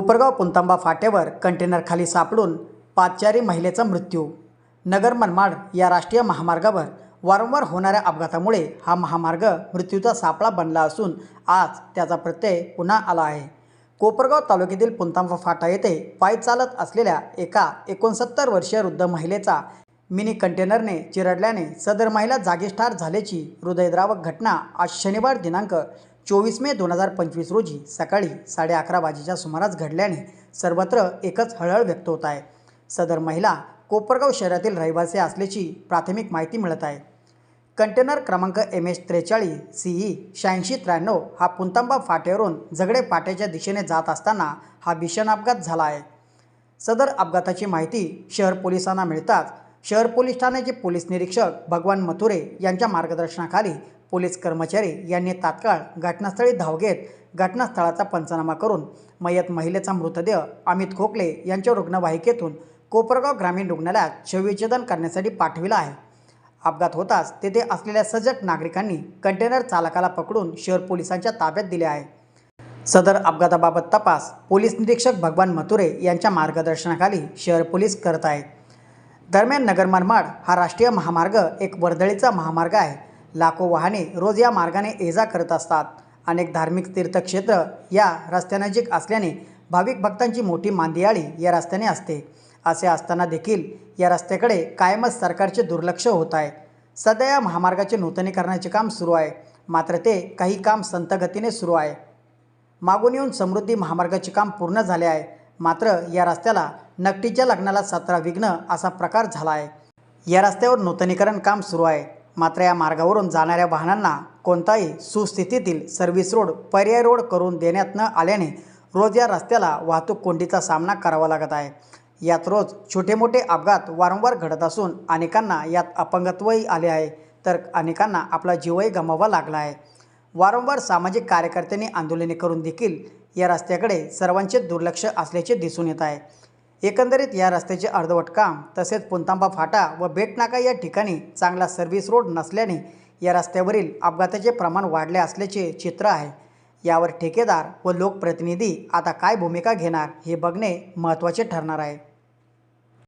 कोपरगाव पुंतांबा फाट्यावर कंटेनरखाली सापडून पादचारी महिलेचा मृत्यू. नगर मनमाड या राष्ट्रीय महामार्गावर वारंवार होणाऱ्या अपघातामुळे हा महामार्ग मृत्यूचा सापळा बनला असून आज त्याचा प्रत्यय पुन्हा आला आहे. कोपरगाव तालुक्यातील पुंतांबा फाटा येथे पायी चालत असलेल्या एका एकोणसत्तर वर्षीय वृद्ध महिलेचा मिनी कंटेनरने चिरडल्याने सदर महिला जागीच ठार झाल्याची हृदयद्रावक घटना आज शनिवार दिनांक चोवीस मे दोन हजार पंचवीस रोजी सकाळी साडे अकरा वाजेच्या सुमारास घडल्याने सर्वत्र एकच हळहळ व्यक्त होत आहे. सदर महिला कोपरगाव शहरातील रहिवासी असल्याची प्राथमिक माहिती मिळत आहे. कंटेनर क्रमांक एम एच त्रेचाळीस सी ई शहाऐंशी त्र्याण्णव हा पुंतांबा फाट्यावरून झगडे फाट्याच्या दिशेने जात असताना हा भीषण अपघात झाला आहे. सदर अपघाताची माहिती शहर पोलिसांना मिळताच शहर पोलीस ठाण्याचे पोलीस निरीक्षक भगवान मथुरे यांच्या मार्गदर्शनाखाली पोलीस कर्मचारी यांनी तात्काळ घटनास्थळी धाव घेत घटनास्थळाचा पंचनामा करून मयत महिलेचा मृतदेह अमित खोकले यांच्या रुग्णवाहिकेतून कोपरगाव ग्रामीण रुग्णालयात शवविच्छेदन करण्यासाठी पाठविला आहे. अपघात होताच तेथे असलेल्या सजग नागरिकांनी कंटेनर चालकाला पकडून शहर पोलिसांच्या ताब्यात दिले आहे. सदर अपघाताबाबत तपास पोलीस निरीक्षक भगवान मथुरे यांच्या मार्गदर्शनाखाली शहर पोलीस करत आहेत. दरम्यान नगर मनमाड हा राष्ट्रीय महामार्ग एक वर्दळीचा महामार्ग आहे. लाखो वाहने रोज या मार्गाने ये जा करत असतात. अनेक धार्मिक तीर्थक्षेत्र या रस्त्यानजीक असल्याने भाविक भक्तांची मोठी मांदियाळी या रस्त्याने असते. असे असताना देखील या रस्त्याकडे कायमच सरकारचे दुर्लक्ष होत आहे. सध्या या महामार्गाचे नूतनीकरणाचे काम सुरू आहे. मात्र ते काही काम संतगतीने सुरू आहे. मागून येऊन समृद्धी महामार्गाचे काम पूर्ण झाले आहे. मात्र या रस्त्याला नकटीच्या लग्नाला सतरा विघ्न असा प्रकार झाला आहे या रस्त्यावर नूतनीकरण काम सुरू आहे. मात्र या मार्गावरून जाणाऱ्या वाहनांना कोणताही सुस्थितीतील सर्व्हिस रोड पर्याय रोड करून देण्यात न आल्याने रोज या रस्त्याला वाहतूक कोंडीचा सामना करावा लागत आहे. यात रोज छोटे मोठे अपघात वारंवार घडत असून अनेकांना यात अपंगत्वही आले आहे. तर अनेकांना आपला जीवही गमावा लागला आहे. वारंवार सामाजिक कार्यकर्त्यांनी आंदोलने करून देखील या रस्त्याकडे सर्वांचे दुर्लक्ष असल्याचे दिसून येत आहे. एकंदरीत या रस्त्याचे अर्धवट काम तसेच पुंतांबा फाटा व बेटनाका या ठिकाणी चांगला सर्व्हिस रोड नसल्याने या रस्त्यावरील अपघाताचे प्रमाण वाढले असल्याचे चित्र आहे. यावर ठेकेदार व लोकप्रतिनिधी आता काय भूमिका घेणार हे बघणे महत्त्वाचे ठरणार आहे.